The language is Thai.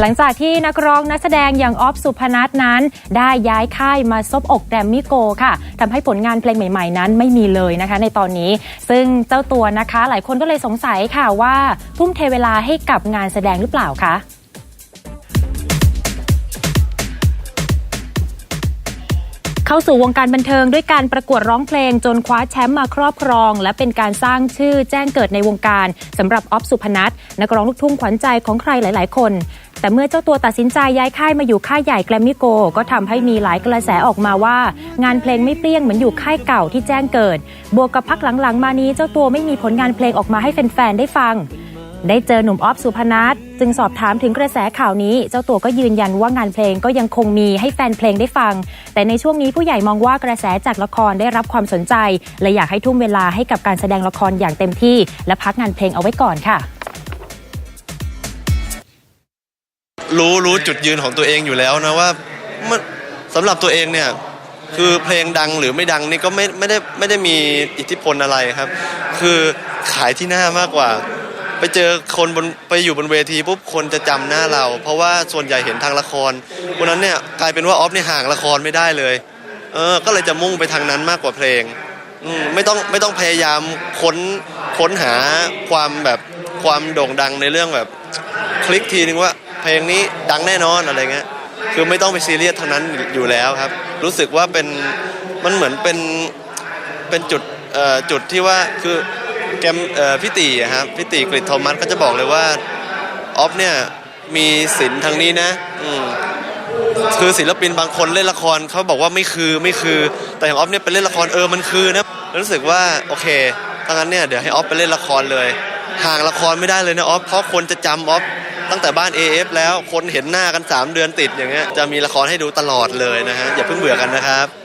หลังจากที่นักร้องนักแสดงอย่างออฟสุพนัทนั้น ได้ย้ายค่ายมาซบอกแกรมมี่โกค่ะทำให้ผลงานเพลงใหม่ๆ นั้นไม่มีเลยนะคะ ในตอนนี้ ซึ่งเจ้าตัวนะคะ หลายคนก็เลยสงสัยค่ะว่าทุ่มเทเวลาให้กับงานแสดงหรือเปล่าคะเข้าสู่วงการบันเทิงด้วยการประกวดร้องเพลงจนคว้าแชมป์มาครอบครอง และเป็นการสร้างชื่อแจ้งเกิดในวงการสำหรับออฟสุพนัทนักร้องลูกทุ่งขวัญใจของใครหลาย ๆ คน แต่เมื่อเจ้าตัวตัดสินใจย้ายค่ายมาอยู่ค่ายใหญ่แกรมมี่โก ก็ทำให้มีหลายกระแสออกมาว่า งานเพลงไม่เปรี้ยงเหมือนอยู่ค่ายเก่าที่แจ้งเกิด บวกกับพักหลังๆ มานี้เจ้าตัวไม่มีผลงานเพลงออกมาให้แฟนๆได้ฟัง ได้เจอหนุ่มออฟสุพนัทจึงสอบถามถึงกระแสข่าวนี้ เจ้าตัวก็ยืนยันว่างานเพลงก็ยังคงมีให้แฟนเพลงได้ฟัง แต่ในช่วงนี้ผู้ใหญ่มองว่ากระแสจากละครได้รับความสนใจ และอยากให้ทุ่มเวลาให้กับการแสดงละครอย่างเต็มที่ และพักงานเพลงเอาไว้ก่อนค่ะ รู้รู้จุดยืนของตัวเองอยู่แล้วนะว่ามันสำหรับตัวเองเนี่ยคือเพลงดังหรือไม่ดังนี่ก็ไม่ไม่ได้ไม่ได้มีอิทธิพลอะไรครับ คือขายที่หน้ามากกว่า ไปเจอคนบนไปอยู่บนเวทีปุ๊บคนจะจำหน้าเรา เพราะว่าส่วนใหญ่เห็นทางละครวันนั้นเนี่ยกลายเป็นว่าออฟเนี่ยห่างละครไม่ได้เลยเออก็เลยจะมุ่งไปทางนั้นมากกว่าเพลงมไม่ต้องไม่ต้องพยายามค้นค้นหาความแบบความโด่งดังในเรื่องแบบ คลิกทีนึงว่า เพลงนี้ดังแน่นอนอะไรเงี้ยคือไม่ต้องไปซีเรียสทางนั้นอยู่แล้วครับ รู้สึกว่าเป็นมันเหมือนเป็นเป็นจุดเอ่อจุดที่ว่าคือแกมเอ่อพี่ตีครับพี่ตีกฤษโทมัสก็จะบอกเลยว่าออฟเนี่ยมีศิลป์ทางนี้นะอืมคือศิลปินบางคนเล่นละครเขาบอกว่าไม่คือไม่คือแต่อย่างออฟเนี่ยไปเล่นละครเออมันคือนะรู้สึกว่าโอเคถ้างั้นเนี่ยเดี๋ยวให้ออฟไปเล่นละครเลยห่างละครไม่ได้เลยนะออฟเพราะคนจะจำออฟ ตั้งแต่บ้าน AF แล้วคนเห็นหน้ากัน 3 เดือนติดอย่างเงี้ยจะมีละครให้ดูตลอดเลยนะฮะอย่าเพิ่งเบื่อกันนะครับ